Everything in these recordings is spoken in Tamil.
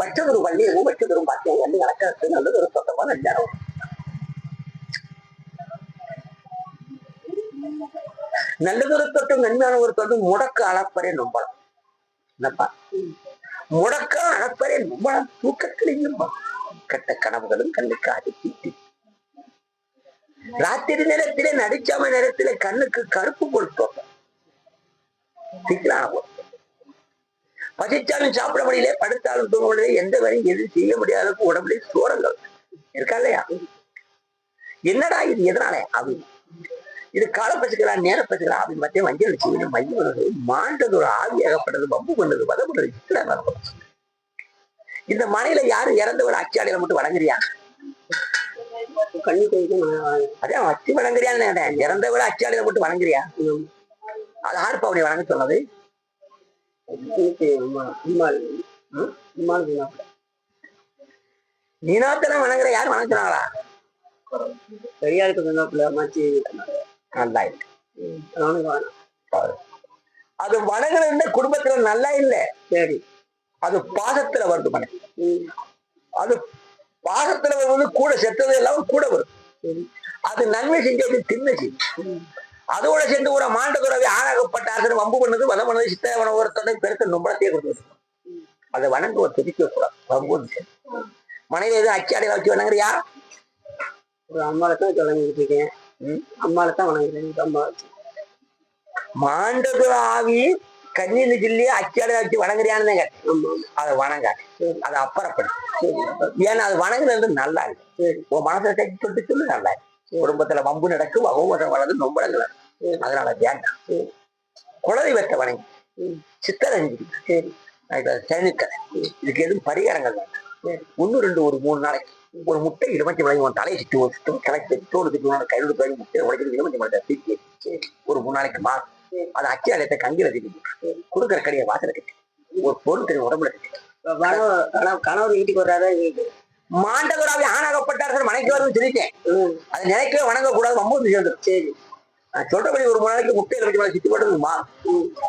வச்சதொரு வள்ளியமும் வச்சதொரும் பாக்கியம் வந்து கணக்கு நல்லது ஒரு சொந்தமா நஞ்சாரம் நல்லதொரு தொட்டும் நன்மையான ஒரு தொட்டும் முடக்க அளப்பரே நம்பலாம். என்னப்பா? முடக்க அளப்பரே நம்பலாம் தூக்கத்திலையும் கெட்ட கனவுகளும் கண்ணுக்கு அடிப்பிட்டு ராத்திரி நேரத்திலே நடிச்சாம நேரத்திலே கண்ணுக்கு கருப்பு கொடுத்தோம் சிக்கலான பசிச்சாலும் சாப்பிட முடியல படுத்தாலும் தூங்க முடியல எந்த வேலையும் எதுவும் செய்ய முடியாத அளவுக்கு உடம்புல சோரங்கள் இருக்கா இல்லையா? என்னடா இது எதனால? அது இது கால பசுக்கலாம் நேர பசுக்கலாம் அப்படின்னு மத்திய மஞ்சள் செய்யணும் மையம் மாண்டது ஒரு ஆவியாகப்பட்டது பம்பு பண்ணது வதப்பட்டது இருக்கும். இந்த மனையில யாரும் இறந்தவள அச்சாடியில மட்டும் வழங்குறியா கண்ணி அதான் வச்சு வழங்குறியான்னு இறந்தவள அச்சாடியில மட்டும் வழங்குறியா அது யாருப்பா அவனை வழங்க சொன்னது. அம்மாள் வணங்குற யார் வணங்குறாங்களா? பெரியாருக்கு சொன்னாப்புல நல்லா இருக்கு. அது வணங்குறது குடும்பத்துல நல்லா இல்ல. சரி. அது பாசத்துல வருது மனை அது பாசத்துல வருவது கூட செத்தது எல்லாம் கூட வரும் சரி அது நன்மை செஞ்சது தின்மை செய்யும். அதோட சேர்ந்து ஒரு மாண்டதுறவை ஆணாகப்பட்ட அரசன் வம்பு பண்ணது வதம் பண்ணது சித்தவன ஒருத்தனை பெருத்த நும்பளத்தையே கொடுத்தது அதை வணங்க ஒரு துதிக்க கூடாது வம்பு மனைவி எதுவும் அச்சாடையில வச்சு வணங்குறியா? ஒரு அம்மாவை தான் வணங்கிட்டு இருக்கேன். அம்மாவை தான் வணங்குறேன் அம்மா மாண்டது ஆவி கண்ணின்னு சொல்லி அச்சாடையில வச்சு வணங்குறியான்னு அதை வணங்க அதை அப்புறப்படு ஏன்னா அது வணங்குறது நல்லா சரி. உன் கட்டி சொல்லிட்டு சொல்லு நல்லா இல்லை குடும்பத்துல வம்பு நடக்கு வகோவரம் வளர்ந்து நொம்பளங்கள் அதனால வேண்டாம். குலதெய்வத்தை வணங்கி ம். சித்தரஞ்சி சரி. சேமிக்கலை இதுக்கு எதுவும் பரிகாரங்கள் வேண்டாம். ஒண்ணு ரெண்டு ஒரு மூணு நாளைக்கு. ஒரு முட்டை இருபத்தி விளங்கி உன் தலையை சுற்றி ஒரு சுத்தம் கலக்கி தோடு சுற்றி கையில் போய் முட்டை உடைக்கிறது இருபத்தி மணி தூக்கி ஒரு மூணு நாளைக்கு மா அது அச்சி அடையத்தை கங்கில தூக்கி கொடுக்குற கடையை வாசல கட்டி. ஒரு பொருள் தெரியும் உடம்புல கட்டி. கணவர் வீட்டுக்கு வீட்டு மாண்டவராக ஆணாகப்பட்டார்கள் மனைக்கு வரும்னு சொல்லிட்டேன் அதை நினைக்கவே வணங்கக்கூடாது. வம்பு சேர்ந்து சரி. நான் சொல்றபடி ஒரு மூணு நாளைக்கு முட்டை இருபத்தி மணி சுத்தி போட்டு மா.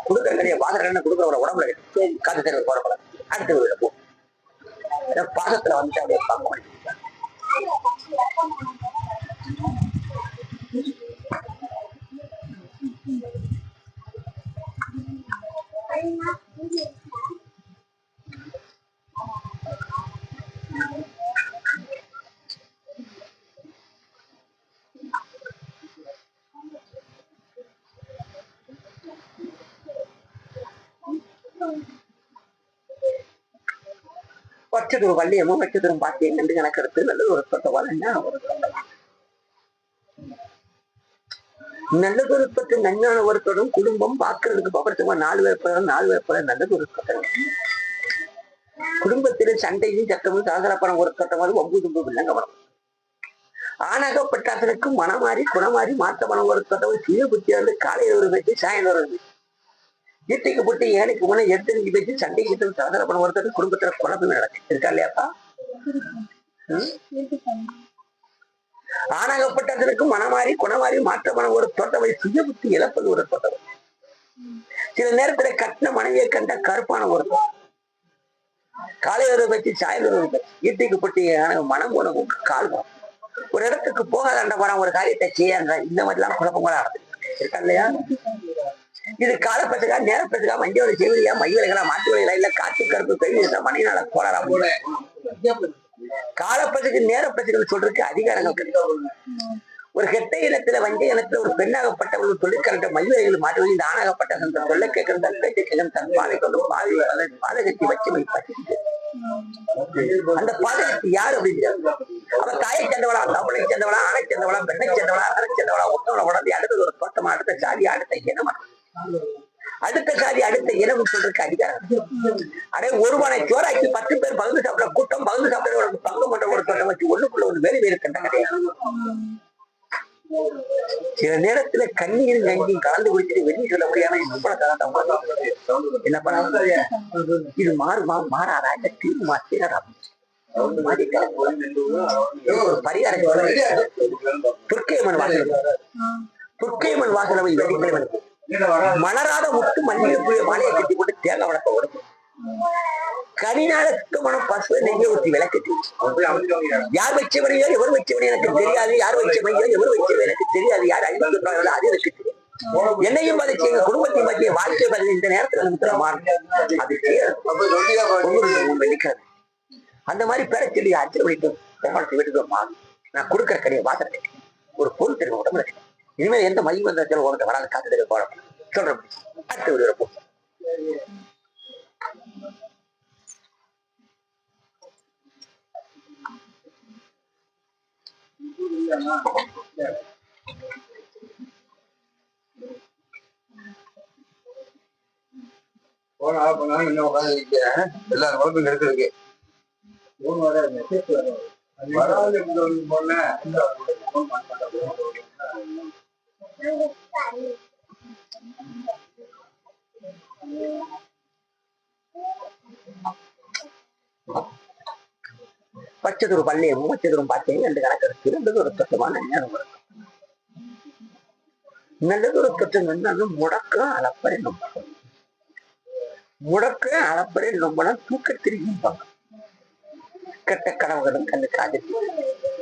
கொடுக்குற கடையை கண்ணை கொடுக்குற உடம்புல சரி. காத்து தெரியும் போறப்பட அடுத்த வீடு போ. பாசத்துல வந்துட்டு அப்படியே பார்க்க முடியும் வச்சதொரு வள்ளியமும் வச்சதொரும் பாத்தியம் என்று கணக்கெடுத்து நல்லது ஒரு சொத்தவாள் என்ன ஒரு நல்லது ஒரு சொத்து நஞ்ஞான ஒருத்தரும் குடும்பம் பார்க்கறதுக்கு பக்கத்துமா நாலு பேர் போல நாலு பேர் போல நல்லது ஒரு சொத்தம் குடும்பத்தில் சண்டையும் சட்டமும் சகசரப்படம் ஒரு சொத்தமாவது ஒம்பு தும்பு இல்லைங்க வரும் ஆணாகப்பட்டாசனுக்கு மனமாறி குணமாறி மாற்றப்படம் ஒரு சட்டம் சீர புத்தியாண்டு காலையில் ஒரு வச்சு சாயந்தரம் ஒரு பேச்சு வீட்டுக்கு போட்டு ஏனைக்கு முன்னே எடுத்து பேச்சு சண்டை கிட்ட சகசரப்படம் ஒருத்தர் குடும்பத்துல குழப்பம் நடக்கு இருக்கா இல்லையாப்பா ஆணாகப்பட்டதற்கு மனமாறி குணமாறி மாற்றமான ஒரு தோட்டவை சுய புத்தி இழப்பது ஒரு தோட்டவை சில நேரத்துல கட்டின மனைவியை கண்ட கருப்பான ஒரு. காலை ஒரு வச்சு சாயந்தரம் ஒரு வச்சு வீட்டுக்கு போட்டு மனம் போன கால் போகும். ஒரு இடத்துக்கு போகாதாண்ட போற ஒரு காரியத்தை செய்யாங்க இந்த மாதிரி எல்லாம் குழப்பங்களா நடக்குது இருக்கா இல்லையா? இது காலப்பத்துக்கா நேரப்பத்துக்கா வண்டியோட செவிலியா மையலைகளா மாட்டு வலைகளா இல்ல காற்று கருப்பு பெரிய மணினால கோளாரா போல. காலப்பத்துக்கு நேரப்பத்துக்கு சொல்றதுக்கு அதிகாரங்கள் கிடையாது. ஒரு கெட்ட இனத்துல வஞ்ச இனத்துல ஒரு பெண்ணாகப்பட்டவர்கள் தொழிற்கரண்ட மயிலைகள் மாற்றுவது இந்த ஆணாகப்பட்ட அந்த சொல்ல கேட்கறது தன் பேச்சை கேட்கறது தன் பாதை கொண்டு பாதை பாதகத்தை வச்சு வைப்பாச்சு அந்த பாதகத்தை யாரு அப்படின்னு அவன் தாயை சேர்ந்தவளா தமிழை சேர்ந்தவளா ஆணை சேர்ந்தவளா பெண்ணை சேர்ந்தவளா அரை சேர்ந்தவளா ஒத்தவளை உடனே அடுத்தது ஒரு தோட்டமா அடுத்த சாதி அடுத்த இனமா அடுத்த சாதி அடுத்த இரவு சொல்றதுக்கு அதிகாரம். அடே ஒருவனை சோறாக்கி பத்து பேர் பகிர்ந்து சாப்பிட கூட்டம் பகிர்ந்து சாப்பிட பங்கு பண்ற ஒரு வச்சு ஒண்ணுக்குள்ள ஒரு வேறு வேறு கண்ட கிடையாது சில நேரத்துல கண்ணீர் கஞ்சியும் கலந்து குடிச்சிட்டு வெளியே சொல்ல முடியாம என்ன பண்ண இது மாறுமா மாறாதா? இந்த தீர்வு தீரடா ஒரு பரிகாரம் துர்க்கையம்மன் வாசல். துர்க்கையம்மன் வாசலவை போய் வெள்ளிக்கிழமை மலராத முட்டு மல்லிகை புய மாலையை கட்டி போட்டு தேங்காய் வளர்க்க ஓடும் கனிநாள சுத்தமான பசுவை நெய்ய ஊற்றி விளக்கிட்டு யார் வச்சவனையோ எவர் வச்சவனோ எனக்கு தெரியாது? யார் வச்சவனையோ எவர் வச்சவோ எனக்கு தெரியாது? யார் அழிவு சொல்றாங்களோ அது எனக்கு தெரியும் என்னையும் பதிச்சு எங்க குடும்பத்தையும் பற்றிய வாழ்க்கை பதில் இந்த நேரத்துல நமக்கு மாறும் அது வெள்ளிக்கிழமை அந்த மாதிரி பேர சொல்லி மணிக்கு பெருமாளுக்கு வீட்டுக்கு மாறும் நான் கொடுக்குற கடையை வாசனை ஒரு பொருள் தெரியும் உடம்புல. இனிமேல் எந்த மையம் வந்தாலும் உங்கள்கிட்ட வராது காத்து போட சொல்றேன். அடுத்த வீடியோ போ. போனா போனா இன்னும் உட்காந்து எல்லா வராது போனேன் பச்சதொரு பள்ளியும் பச்சதொரும் பார்த்தீங்க ரெண்டு கணக்கு இருக்கு. ரெண்டு ஒரு தத்துவமான ஞானம் வரும் நல்லதொரு தத்துவம் என்னன்னு முடக்கம் அளப்பறை நம்பணும் முடக்க அளப்பறை நம்பணும் தூக்க திரும்பிப்பாங்க கெட்ட கனவுகளும் கண்ணு காது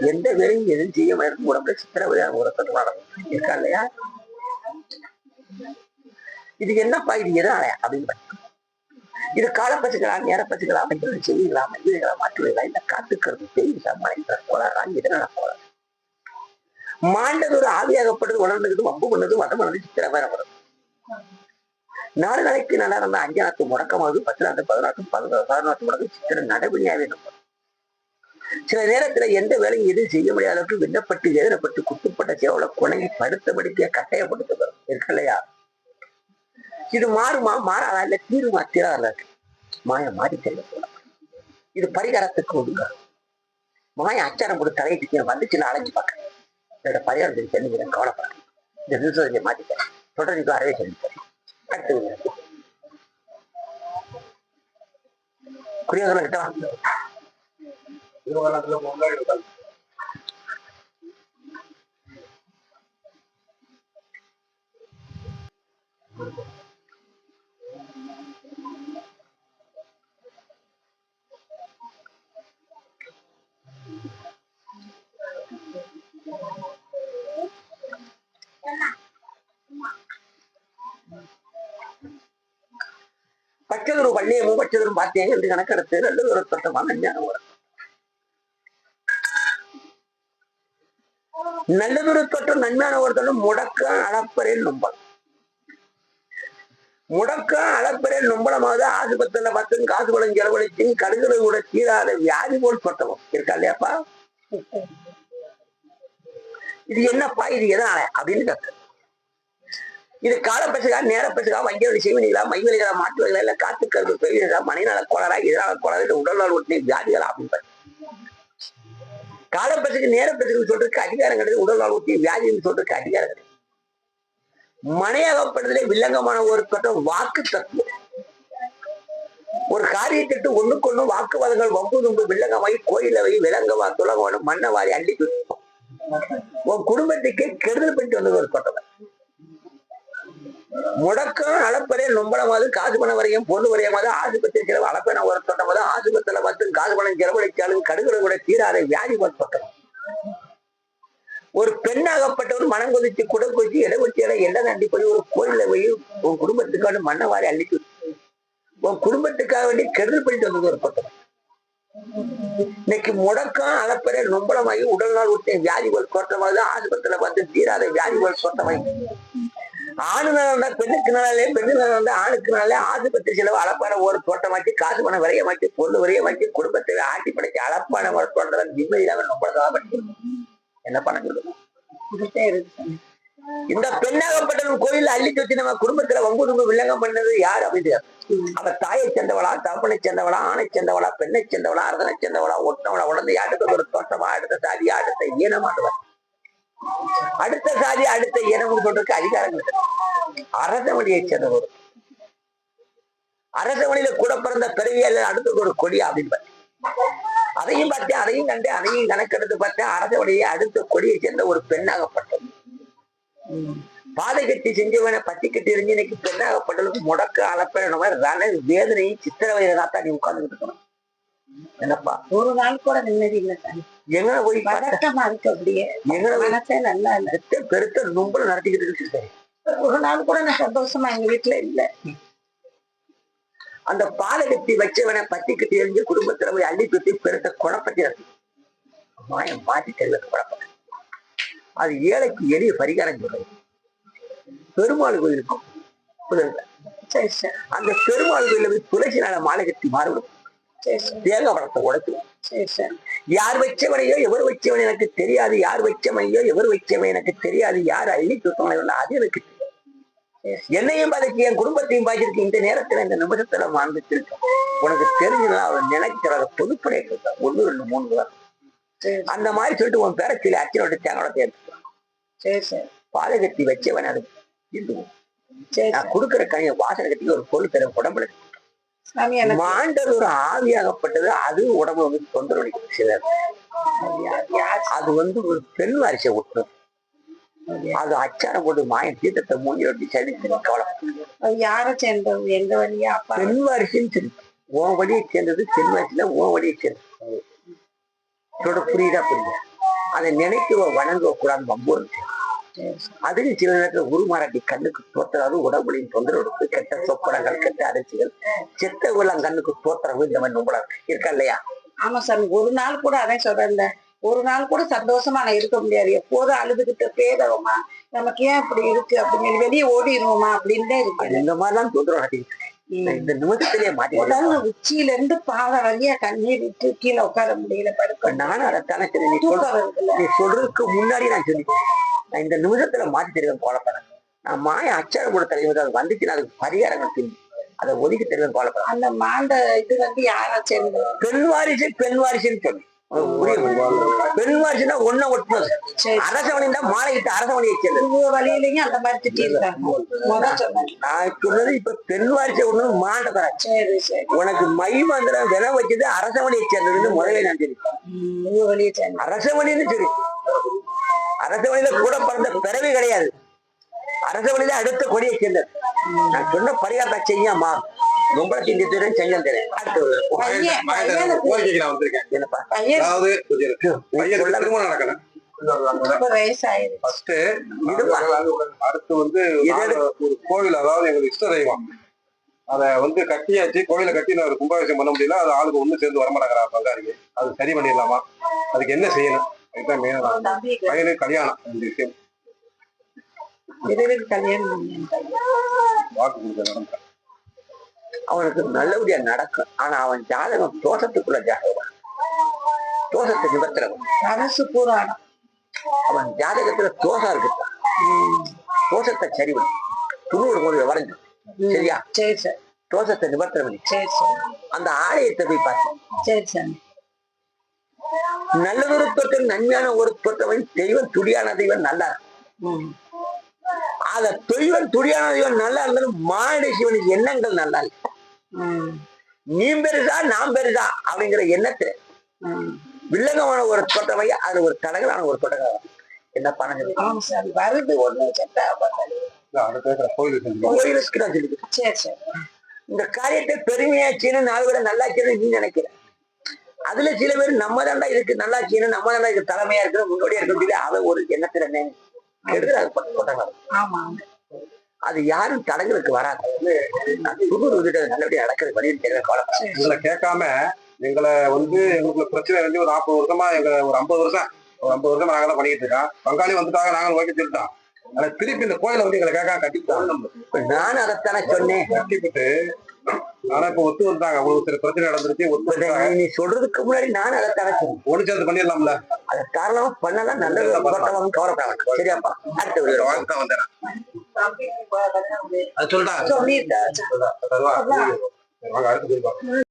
எந்த வேலையும் எதுவும் செய்ய முடியாது உடம்புல சித்திரவதையான உரத்தது நடக்கும் இருக்கா இல்லையா? இது என்னப்பா இது எதனால அப்படின்னு இது இது காலப்பசுகளா நேரப்பசுகளா மஞ்சள் செய்யலாம் இதுகளை மாற்றுவீங்களா இந்த காத்துக்கிறது பெரிய மனைவிற போலா இதனால போல மாண்டது ஒரு ஆவியாகப்படுது வம்பு பண்ணது மதம் பண்ணது சித்திர வரும் நாலு நாளைக்கு நல்லா இருந்த அஞ்சு நாத்து முடக்கமாவது பத்து நாத்து பதினாத்து பதினாறு பதினாத்து முடக்கம் சித்திர நடைமுறையாவே நம்ம சில நேரத்துல எந்த வேலையும் எதுவும் செய்ய முடியாத அளவுக்கு விண்ணப்பட்டு வேதனைப்பட்டு குத்துப்பட்ட சேவலை குணங்கி படுத்தபடிக்க கட்டாயப்படுத்து வரும் இருக்கு இல்லையா? இது மாறுமா? மாறாதா? இல்ல தீருமா தீராதா மாய மாறி செல்ல போலாம் இது பரிகாரத்துக்கு ஒதுங்க. மாய அச்சாரம் போட்டு தலையிட்டு வந்துச்சுன்னு நான் அழைஞ்சு பார்க்கறேன். என்னோட பரிகாரம் தெரிஞ்சு செல்லுங்க கவலைப்படுறேன் இந்த நியூஸ் மாத்திட்டேன். தொடர்ந்து அறவே செல்லுங்க அடுத்தது குடியாதவர்கள் கிட்ட வாங்க திருவண்ணாமலை முன்னாடி பச்சதொரு பள்ளியமும் பச்சதொரும் பார்த்தீங்க என்று கணக்கெடுத்து ரெண்டு ஒரு ஞானம் வரும் நல்லதொரு தொட்டம் நன்மையான ஒருத்தனும் முடக்க அளப்பறையில் நம்பலாம் முடக்க அளப்பறையில் நும்பலமாவது ஆசுபத்திரியில பார்த்து காசு பழம் செலவழிச்சு கடுகளை கூட தீராத வியாதி போல் தொட்டவும் இருக்கா இல்லையாப்பா? இது என்னப்பா? இது எதனால? அப்படின்னு கேட்க. இது காலப்பசுகா நேரப்பசுகா வங்கியோட செய்வனிகளா மைவலிகளா மாற்றுவதிகளா இல்ல காத்துக்கிறது பெரியதா மணிநல கோளரா இதனால கோளரா இல்ல உடல்நல ஒட்டி வியாதிகளா? அப்படின்னு பாரு. காலப்பசுக்கு சொல்றதுக்கு அதிகாரம் கிடையாது. உடல் ஒட்டி வியாதின்னு சொல்றதுக்கு அதிகாரம் கிடையாது. மனையகப்படுதலே வில்லங்கமான ஒரு தொட்டம் வாக்கு தத்துவம். ஒரு காரியத்திட்டு ஒண்ணுக்கு ஒண்ணு வாக்குவாதங்கள் வம்பு தும்பு வை விலங்கமா விலங்கவா மண்ணை மன்னவாரி அள்ளி உன் குடும்பத்துக்கே கெடுதல் பண்ணிட்டு வந்தது ஒரு தொட்டம். முடக்கம் அளப்பறைய நொம்பளமாவது காசு பணம் வரையும் பொண்ணு வரையமாவது ஆசுபத்திரி கிளவு அளப்பென ஒரு தொட்டமாவது ஆசுபத்திரியில பார்த்து காசு பணம் செலவழிச்சாலும் கடுகளை கூட தீராத வியாதி ஒரு தொட்டம் ஒரு பெண்ணாகப்பட்டவர் மனம் கொதிச்சு குடல் கொதிச்சு இட வச்சு இடம் போய் ஒரு கோயில போய் உன் குடும்பத்துக்கான மண்ணை வாரி அள்ளிட்டு உன் குடும்பத்துக்காக வேண்டி கெடுதல் பண்ணிட்டு வந்தது ஒரு பட்டம் இன்னைக்கு முடக்கம் அளப்பறை நொம்பளமாகி உடல் நாள் விட்டு வியாதிகள் ஒரு ஆஸ்பத்திரியில பார்த்து தீராத வியாதிகள் ஒரு ஆணு நலந்தா பெண்ணுக்கு நலாலே பெண்ணு நலந்தா ஆணுக்கு நலாலே ஆஸ்பத்திரி செலவு அளப்பான ஒரு தோட்டமாக்கி காசு பணம் விரையமாச்சு பொண்ணு விரையமாச்சு குடும்பத்தை ஆட்டி படைச்சு அளப்பான ஒரு தோட்டம் நிம்மதியாக நொம்பளதான் பண்ணி என்ன பண்ண சொல்லுங்க இந்த பெண்ணாகப்பட்டவன் கோயில் அள்ளி வச்சு நம்ம குடும்பத்துல வம்பு தும்பு வில்லங்கம் பண்ணது யார் அப்படின்னு அவ தாயை சேர்ந்தவளா தகப்பனை சேர்ந்தவளா ஆணை சேர்ந்தவளா பெண்ணை சேர்ந்தவளா அரசனை சேர்ந்தவளா ஒட்டவளா உடனே அடுத்த ஒரு தோட்டமா அடுத்த சாதியா அடுத்த ஈனமானவன் அடுத்த சாதி அடுத்த ஈனம்னு சொல்றதுக்கு அதிகாரம் அரச அரசமணியை சேர்ந்தவர். அரச அரசமணியில கூட பிறந்த பிறவியல்ல அடுத்தது ஒரு கொடி அப்படின்னு அதையும் பார்த்தேன் அதையும் கண்டு அதையும் கணக்கெடுத்து பார்த்தேன் அரச அரசமணியை அடுத்த கொடியை சேர்ந்த ஒரு பெண்ணாகப்பட்டது பாதை கட்டி செஞ்சவனை பத்தி கட்டி எரிஞ்சு இன்னைக்கு பெண்ணாகப்பட்டதுக்கு முடக்க அளப்ப மாதிரி ரண வேதனையும் சித்திரவதையில தான் நீ உட்கார்ந்துட்டு இருக்கணும். என்னப்பா? ஒரு நாள் கூட நிம்மதி இல்லை சாமி. எங்க போய் பதட்டமா இருக்கு அப்படியே. எங்க மனசே நல்லா இல்ல. பெருத்த நும்பல நடத்திக்கிட்டு இருக்கு. ஒரு நாள் கூட நான் சந்தோஷமா எங்க வீட்டுல இல்ல. அந்த பாலை கட்டி வச்சவனை பத்தி கட்டி எரிஞ்சு குடும்பத்துல போய் அள்ளி சுத்தி பெருத்த குழப்பத்தி மாயம் மாற்றி செல்வது குழப்பம் அது ஏழைக்கு எளிய பரிகாரம் சொல்றது. பெருமாள் கோயிலுக்கும் புரியுதா? சரி சார். அந்த பெருமாள் கோயில போய் துளசி நாள மாலை கட்டி மாறுபடும். பழத்தை உடைச்சு யார் வச்சவனையோ எவர் வச்சவன் எனக்கு தெரியாது. யார் வச்சவனையோ எவர் வச்சவன் எனக்கு தெரியாது. யார் அள்ளி சுத்தவனையோ அது எனக்கு. என்னையும் பாதிக்கு என் குடும்பத்தையும் பாதிச்சிருக்கு இந்த நேரத்துல இந்த நிமிஷத்துல வாழ்ந்துட்டு உனக்கு தெரிஞ்சுனா அவன் நினைக்கிற பொதுப்படை ஒண்ணு ரெண்டு மூணு சரி. அந்த மாதிரி சொல்லிட்டு உன் பேர சொல்லி அச்சனோட தேங்காய் எடுத்து சரி சார். பாலை கட்டி வச்சவன் அது. நான் கொடுக்குற கனிய வாசனை கட்டி ஒரு பொருள் தர உடம்புல மாண்டது ஒரு ஆவியாகப்பட்டது அது உடம்பு வந்து தொந்தரவு சிலர். அது வந்து ஒரு பெண் வாரிசை விட்டுரும் அது அச்சாரம் போட்டு மாயம் தீர்த்தத்தை மூஞ்சி ரொட்டி சரி கவலை யாரை சேர்ந்தது? எங்க வழியா? பெண் வாரிசுன்னு சொல்லி. உன் வழியை சேர்ந்தது பெண் வாரிசுல உன் வழியை சேர்ந்தது. புரியுதா புரியுதா? அதை நினைக்கவோ வணங்கவோ கூடாது வம்பு சார். அதுக்கு சில நேரத்துல உருமாறாட்டி கண்ணுக்கு தோற்றாது உடம்புலையும் தொந்தரவு இருக்கு கெட்ட சொப்பனங்கள் கெட்ட அரிசிகள் செத்த உள்ளம் கண்ணுக்கு தோற்றவு இந்த மாதிரி நும்பலம் இருக்கா இல்லையா? ஆமா சாமி ஒரு நாள் கூட அதான் சொல்றேன் ஒரு நாள் கூட சந்தோஷமா நான் இருக்க முடியாது. எப்போதும் அழுதுகிட்டு பேதவமா நமக்கு ஏன் இப்படி இருக்கு? அப்படின்னு வெளியே ஓடிடுவோமா? அப்படின்னு தான் இருக்கு இந்த மாதிரிலாம் தொந்தரவு. நான் இந்த நிமிஷத்திலேயே மாட்டி உடம்பு உச்சியில இருந்து பாதை வழியா கண்ணீர் விட்டு கீழே உட்கார முடியல படுக்க நானும் அதைத்தானே சரி வருதுல்ல. நீ சொல்றதுக்கு முன்னாடி நான் சொல்லி நான் இந்த நிமிஷத்துல மாத்தி தெரிவேன் கோலப்படேன் நான் மாய அச்சாரம் கூட தெரியும் அது வந்துச்சுன்னா அதுக்கு பரிகாரங்கள் தெரியும் அதை ஒதுக்கி தெரிவேன் கோலப்படேன் அந்த மாண்ட இது வந்து யாரா சேர்ந்தது பெண் வாரிசு பெண் வாரிசுன்னு சொல்லு? பெண் வாரிசுனா ஒன்ன ஒட்டுனது சரி அரசவணி தான் மாலையிட்டு அரசவணியை சேர்ந்தது உங்க வழியிலையும் அந்த மாதிரி திட்டிருக்காங்க நான் சொன்னது இப்ப பெண் வாரிசை ஒண்ணு மாண்ட சரி உனக்கு மை மந்திரம் வின வச்சது அரசவணியை சேர்ந்ததுன்னு முதல்ல நான் சொல்லி. உம், உங்க அரசவணியில கூட பிறந்த பிறவி கிடையாது. அரசவணியில அடுத்த கொடியை சேர்ந்தது நான் சொன்ன பரிகாரத்தை செய்யாமா? ரொம்ப செஞ்சு தரேன் செஞ்சம் தரேன். அடுத்து? அடுத்து வந்து ஒரு கோவில் அதாவது எங்களுக்கு இஷ்ட தெய்வம். அத வந்து கட்டியாச்சு கோயிலை கட்டி நான் கும்பாபிஷேகம் பண்ண முடியல. அது ஆளுக்கு ஒண்ணு சேர்ந்து வரமாட்டேங்கிறா பங்காளிக்கு அது சரி பண்ணிடலாமா? அதுக்கு என்ன செய்யணும்? அதுதான் மெயினா தம்பி பையனுக்கு கல்யாணம் இந்த விஷயம். விரைவில் கல்யாணம் பண்ணேன் வாக்கு கொடுக்க நடந்தேன் அவனுக்கு நல்லபடியா நடக்கும். ஆனா அவன் ஜாதகம் தோஷத்துக்குள்ள ஜாதகம் தோஷத்தை நிவர்த்தனம் அரசு புராணம் அவன் ஜாதகத்துல தோஷம் இருக்கு. தோஷத்தை சரி பண்ணி. துணூறு போது வரைஞ்சு சரியா? சரி சார். தோஷத்தை நிவர்த்தனம் பண்ணி சரி சார். அந்த ஆலயத்தை போய் பார்த்து. சரி சார். நல்லதொரு தோற்றம் நன்மையான ஒரு தோற்றவன் தெய்வம் துடியான தெய்வம் நல்லா அத தெய்வம் துடியான தெய்வம் நல்லா இருந்தாலும் மானுட சிவனுக்கு எண்ணங்கள் நல்லா நீ பெருசா நான் பெருசா அப்படிங்கிற எண்ணத்தை. வில்லங்கமான ஒரு தோட்டவை அது ஒரு தடங்கலான ஒரு தோட்டங்கள் என்ன சார். வருது ஒண்ணு கோயிலுக்கு நான் சொல்லிக்கிறேன் சரி சரி. இந்த காரியத்தை பெருமையாச்சுன்னு நாலு விட நல்லாச்சுன்னு நீ நினைக்கிற? அதுல சில பேர் நம்ம தாண்டா இருக்கு நல்லாச்சுன்னு நம்ம தாண்டா இருக்கு தலைமையா இருக்கிற முன்னோடியா இருக்கு சொல்லி அவன் ஒரு எண்ணத்துல அது பண்ண போட்டாங்க ஆமா. அது யாரும் தடங்களுக்கு வராது. அது நல்லபடியா தெரியல கவலைப்படாத. எங்களை கேட்காம எங்களை வந்து எங்களுக்கு பிரச்சனை இருந்து ஒரு நாற்பது வருஷமா எங்க ஒரு ஐம்பது வருஷம் ஒரு ஐம்பது வருஷமா நாங்க தான் பண்ணிட்டு இருக்கோம். பங்காளி வந்துட்டாங்க நாங்க ஓகே சொல்லிட்டோம் ஆனா திருப்பி இந்த கோயிலை வந்து எங்களை கேட்காம கட்டிவிட்டாங்க. இப்ப நானும் அதைத்தானே சொன்னேன். கட்டிவிட்டு ஆனா இப்ப ஒத்து வந்துட்டாங்க. ஒரு சில பிரச்சனை நடந்துருச்சு ஒத்து நீ சொல்றதுக்கு முன்னாடி நானும் அதைத்தானே சொன்னேன். ஒண்ணு சேர்ந்து பண்ணிடலாம்ல? அதை காரணமா பண்ணலாம். நல்லது போட்டவங்க கவலைப்பட வேண்டாம் சரியாப்பா. அடுத்த வாங்க. வாழ்க்கை கல்யாணம் அது சொல்லிட்டா. சொல்லியிருக்கா